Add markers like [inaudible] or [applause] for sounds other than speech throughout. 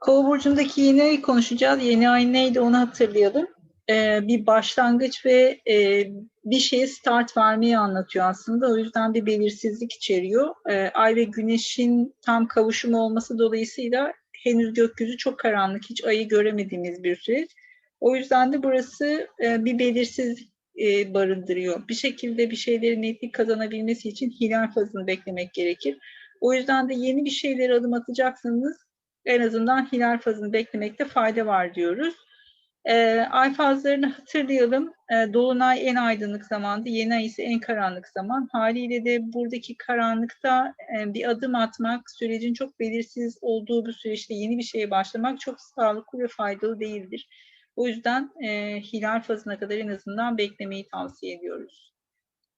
Kova burcundaki yeni konuşacağız. Yeni ay neydi onu hatırlayalım. Ee, bir başlangıç ve e, bir şeye start vermeyi anlatıyor aslında. O yüzden bir belirsizlik içeriyor. Ee, ay ve güneşin tam kavuşumu olması dolayısıyla henüz gökyüzü çok karanlık. Hiç ayı göremediğimiz bir süreç. O yüzden de burası e, bir belirsizlik e, barındırıyor. Bir şekilde bir şeylerin netlik kazanabilmesi için hilal fazını beklemek gerekir. O yüzden de yeni bir şeylere adım atacaksanız en azından hilal fazını beklemekte fayda var diyoruz. E, ay fazlarını hatırlayalım. E, Dolunay en aydınlık zamandı, yeni ay ise en karanlık zaman. Haliyle de buradaki karanlıkta e, bir adım atmak, sürecin çok belirsiz olduğu bu süreçte yeni bir şeye başlamak çok sağlıklı ve faydalı değildir. O yüzden e, hilal fazına kadar en azından beklemeyi tavsiye ediyoruz.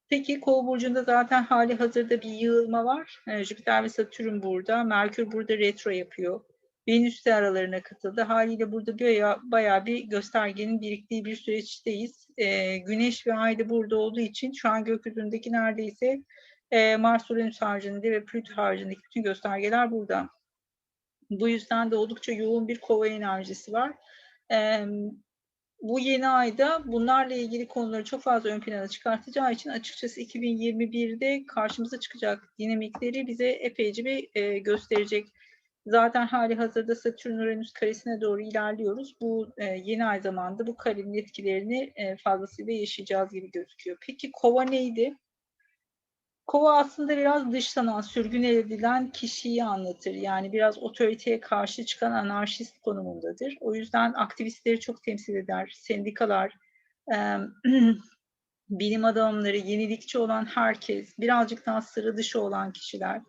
Peki Kova burcunda zaten hali hazırda bir yığılma var. E, Jüpiter ve Satürn burada. Merkür burada retro yapıyor. Venüs de aralarına katıldı. Haliyle burada bayağı, bayağı bir göstergenin biriktiği bir süreçteyiz. E, Güneş ve Ay da burada olduğu için şu an gökyüzündeki neredeyse e, Mars Uranüs haricinde ve Plüto haricindeki bütün göstergeler burada. Bu yüzden de oldukça yoğun bir kova enerjisi var. E, bu yeni ayda bunlarla ilgili konuları çok fazla ön plana çıkartacağı için açıkçası 2021'de karşımıza çıkacak dinamikleri bize epeyce bir e, gösterecek. Zaten hali hazırda Satürn Uranüs karesine doğru ilerliyoruz. Bu e, yeni ay zamanında bu karenin etkilerini e, fazlasıyla yaşayacağız gibi gözüküyor. Peki kova neydi? Kova aslında biraz dışlanan, sürgün edilen kişiyi anlatır. Yani biraz otoriteye karşı çıkan anarşist konumundadır. O yüzden aktivistleri çok temsil eder. Sendikalar, e, [clears throat] bilim adamları, yenilikçi olan herkes, birazcık daha sıra dışı olan kişiler.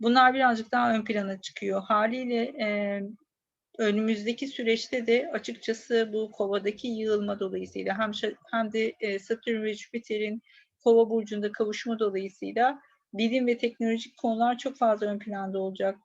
Bunlar birazcık daha ön plana çıkıyor. Haliyle e, önümüzdeki süreçte de açıkçası bu kovadaki yığılma dolayısıyla hem, hem de e, Satürn ve Jüpiter'in kova burcunda kavuşma dolayısıyla bilim ve teknolojik konular çok fazla ön planda olacak.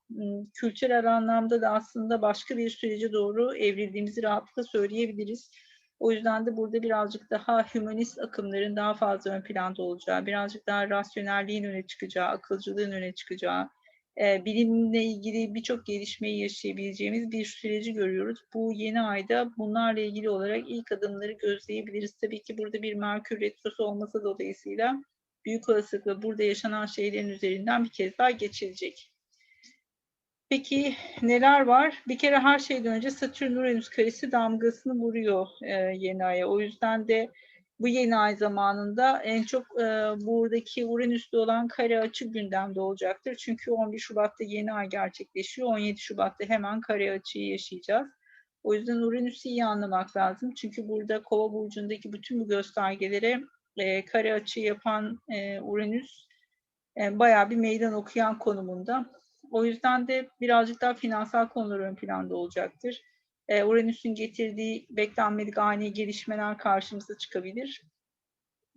Kültürel anlamda da aslında başka bir sürece doğru evrildiğimizi rahatlıkla söyleyebiliriz. O yüzden de burada birazcık daha hümanist akımların daha fazla ön planda olacağı, birazcık daha rasyonelliğin öne çıkacağı, akılcılığın öne çıkacağı, bilimle ilgili birçok gelişmeyi yaşayabileceğimiz bir süreci görüyoruz. Bu yeni ayda bunlarla ilgili olarak ilk adımları gözleyebiliriz. Tabii ki burada bir Merkür Retrosu olması dolayısıyla büyük olasılıkla burada yaşanan şeylerin üzerinden bir kez daha geçilecek. Peki neler var? Bir kere her şeyden önce Satürn Uranüs karesi damgasını vuruyor e, yeni aya. O yüzden de bu yeni ay zamanında en çok e, buradaki Uranüs'te olan kare açı gündemde olacaktır. Çünkü 11 Şubat'ta yeni ay gerçekleşiyor. 17 Şubat'ta hemen kare açıyı yaşayacağız. O yüzden Uranüs'ü iyi anlamak lazım. Çünkü burada Kova burcundaki bütün bu göstergelere e, kare açı yapan e, Uranüs e, bayağı bir meydan okuyan konumunda. O yüzden de birazcık daha finansal konular ön planda olacaktır e, Uranüs'ün getirdiği beklenmedik ani gelişmeler karşımıza çıkabilir.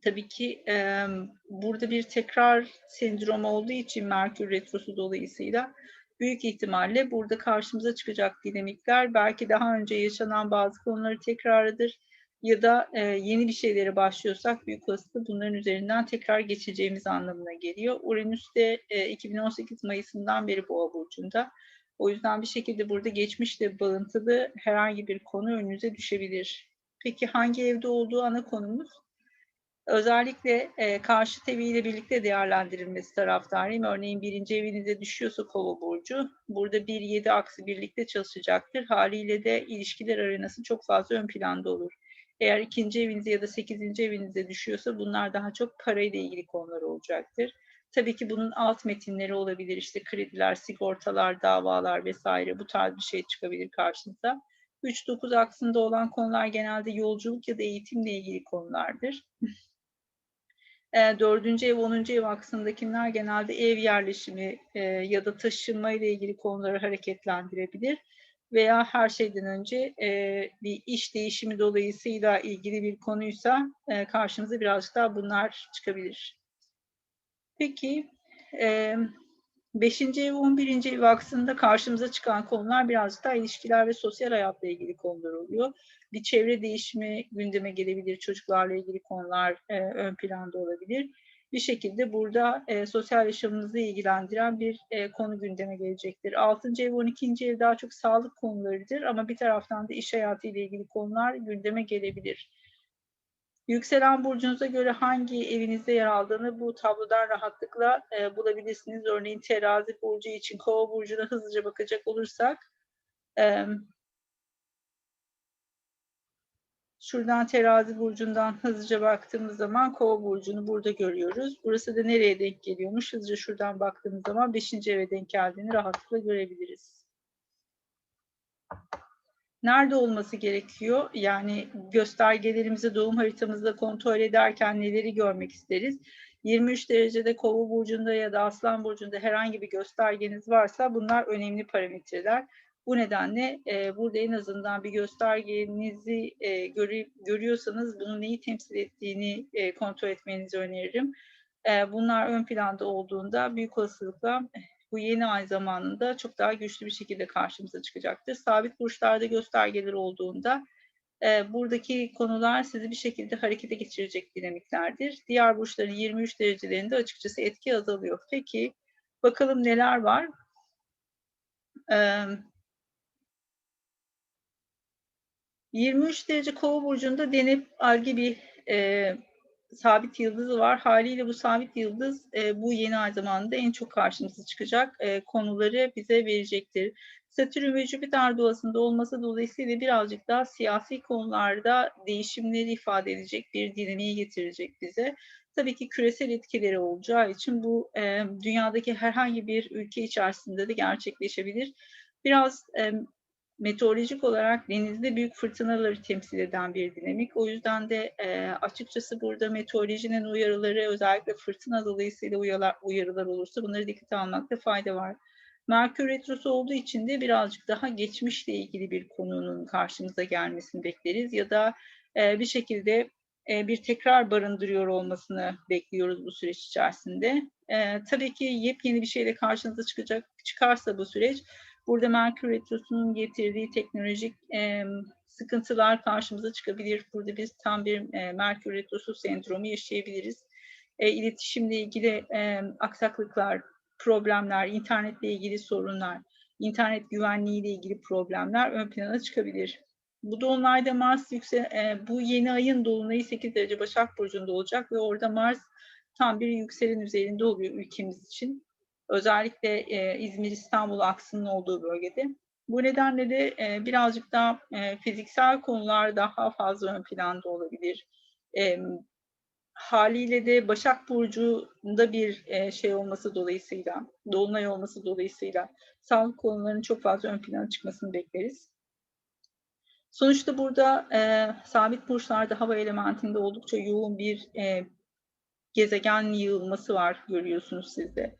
Tabii ki e, burada bir tekrar sendromu olduğu için Merkür Retrosu dolayısıyla büyük ihtimalle burada karşımıza çıkacak dinamikler belki daha önce yaşanan bazı konuları tekrarıdır ya da e, yeni bir şeylere başlıyorsak büyük olasılıkla bunların üzerinden tekrar geçeceğimiz anlamına geliyor. Uranüs de e, 2018 Mayıs'ından beri Boğa burcunda. O yüzden bir şekilde burada geçmişle bağıntılı herhangi bir konu önünüze düşebilir. Peki hangi evde olduğu ana konumuz? Özellikle e, karşı teviyle birlikte değerlendirilmesi taraftarıyım. Örneğin birinci evinize düşüyorsa kova burcu, burada 1-7 aksı birlikte çalışacaktır. Haliyle de ilişkiler arenası çok fazla ön planda olur. Eğer ikinci evinize ya da sekizinci evinize düşüyorsa bunlar daha çok parayla ilgili konular olacaktır. Tabii ki bunun alt metinleri olabilir. İşte krediler, sigortalar, davalar vesaire bu tarz bir şey çıkabilir karşınıza. 3-9 aksında olan konular genelde yolculuk ya da eğitimle ilgili konulardır. E, dördüncü ev, onuncu ev aksındakiler genelde ev yerleşimi e, ya da taşınma ile ilgili konuları hareketlendirebilir. Veya her şeyden önce e, bir iş değişimi dolayısıyla ilgili bir konuysa e, karşımıza birazcık daha bunlar çıkabilir. Peki, e, 5. ev, 11. ev aksında karşımıza çıkan konular biraz daha ilişkiler ve sosyal hayatla ilgili konular oluyor. Bir çevre değişimi gündeme gelebilir, çocuklarla ilgili konular e, ön planda olabilir. bir şekilde burada e, sosyal yaşamınızı ilgilendiren bir e, konu gündeme gelecektir. 6. ev 12. ev daha çok sağlık konularıdır ama bir taraftan da iş hayatı ile ilgili konular gündeme gelebilir. Yükselen burcunuza göre hangi evinizde yer aldığını bu tablodan rahatlıkla e, bulabilirsiniz. Örneğin terazi burcu için kova burcuna hızlıca bakacak olursak e, Şuradan terazi burcundan hızlıca baktığımız zaman kova burcunu burada görüyoruz. Burası da nereye denk geliyormuş? Hızlıca şuradan baktığımız zaman 5. eve denk geldiğini rahatlıkla görebiliriz. Nerede olması gerekiyor? Yani göstergelerimizi doğum haritamızda kontrol ederken neleri görmek isteriz? 23 derecede kova burcunda ya da aslan burcunda herhangi bir göstergeniz varsa bunlar önemli parametreler. Bu nedenle e, burada en azından bir göstergenizi e, görü, görüyorsanız bunun neyi temsil ettiğini e, kontrol etmenizi öneririm. E, bunlar ön planda olduğunda büyük olasılıkla bu yeni ay zamanında çok daha güçlü bir şekilde karşımıza çıkacaktır. Sabit burçlarda göstergeler olduğunda e, buradaki konular sizi bir şekilde harekete geçirecek dinamiklerdir. Diğer burçların 23 derecelerinde açıkçası etki azalıyor. Peki bakalım neler var? Evet 23 derece kova burcunda denip algi bir e, sabit yıldızı var. Haliyle bu sabit yıldız e, bu yeni ay zamanında en çok karşımıza çıkacak e, konuları bize verecektir. Satürn ve Jüpiter doğasında olması dolayısıyla birazcık daha siyasi konularda değişimleri ifade edecek bir dinamiği getirecek bize. Tabii ki küresel etkileri olacağı için bu e, dünyadaki herhangi bir ülke içerisinde de gerçekleşebilir. Biraz e, meteorolojik olarak denizde büyük fırtınaları temsil eden bir dinamik. O yüzden de e, açıkçası burada meteorolojinin uyarıları özellikle fırtına dolayısıyla uyarılar, uyarılar olursa bunları dikkate almakta fayda var. Merkür Retrosu olduğu için de birazcık daha geçmişle ilgili bir konunun karşımıza gelmesini bekleriz ya da e, bir şekilde bir tekrar barındırıyor olmasını bekliyoruz bu süreç içerisinde. E, tabii ki yepyeni bir şeyle karşınıza çıkacak çıkarsa bu süreç Burada Merkür Retrosu'nun getirdiği teknolojik e, sıkıntılar karşımıza çıkabilir. Burada biz tam bir e, Merkür Retrosu sendromu yaşayabiliriz. E, iletişimle ilgili e, aksaklıklar, problemler, internetle ilgili sorunlar, internet güvenliği ile ilgili problemler ön plana çıkabilir. Bu dolunayda Mars yüksel, e, bu yeni ayın dolunayı 8 derece Başak Burcu'nda olacak ve orada Mars tam bir yükselen üzerinde oluyor ülkemiz için. Özellikle e, İzmir-İstanbul aksının olduğu bölgede. Bu nedenle de e, birazcık daha e, fiziksel konular daha fazla ön planda olabilir. E, haliyle de Başak Burcu'nda bir e, şey olması dolayısıyla, dolunay olması dolayısıyla sağlık konularının çok fazla ön plana çıkmasını bekleriz. Sonuçta burada e, sabit burçlarda hava elementinde oldukça yoğun bir e, gezegen yığılması var görüyorsunuz siz de.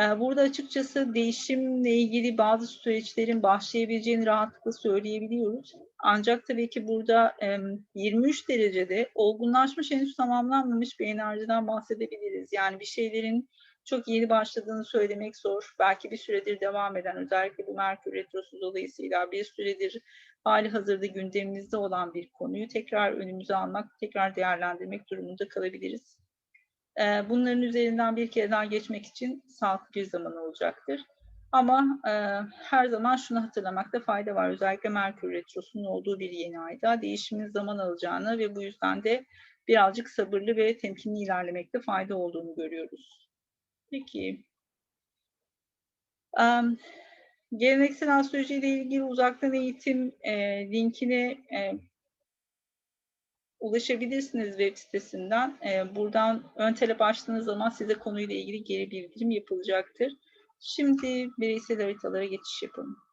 Ee, burada açıkçası değişimle ilgili bazı süreçlerin başlayabileceğini rahatlıkla söyleyebiliyoruz. Ancak tabii ki burada 23 derecede olgunlaşmış henüz tamamlanmamış bir enerjiden bahsedebiliriz. Yani bir şeylerin çok yeni başladığını söylemek zor. Belki bir süredir devam eden özellikle bu Merkür Retrosu dolayısıyla bir süredir hali hazırda gündemimizde olan bir konuyu tekrar önümüze almak, tekrar değerlendirmek durumunda kalabiliriz. Ee, bunların üzerinden bir kere daha geçmek için sağlıklı bir zaman olacaktır. Ama e, her zaman şunu hatırlamakta fayda var. Özellikle Merkür Retrosu'nun olduğu bir yeni ayda değişimin zaman alacağını ve bu yüzden de birazcık sabırlı ve temkinli ilerlemekte fayda olduğunu görüyoruz. Peki. Um, geleneksel astroloji ile ilgili uzaktan eğitim e, linkini e, ulaşabilirsiniz web sitesinden. E, buradan ön talep açtığınız zaman size konuyla ilgili geri bildirim yapılacaktır. Şimdi bireysel haritalara geçiş yapalım.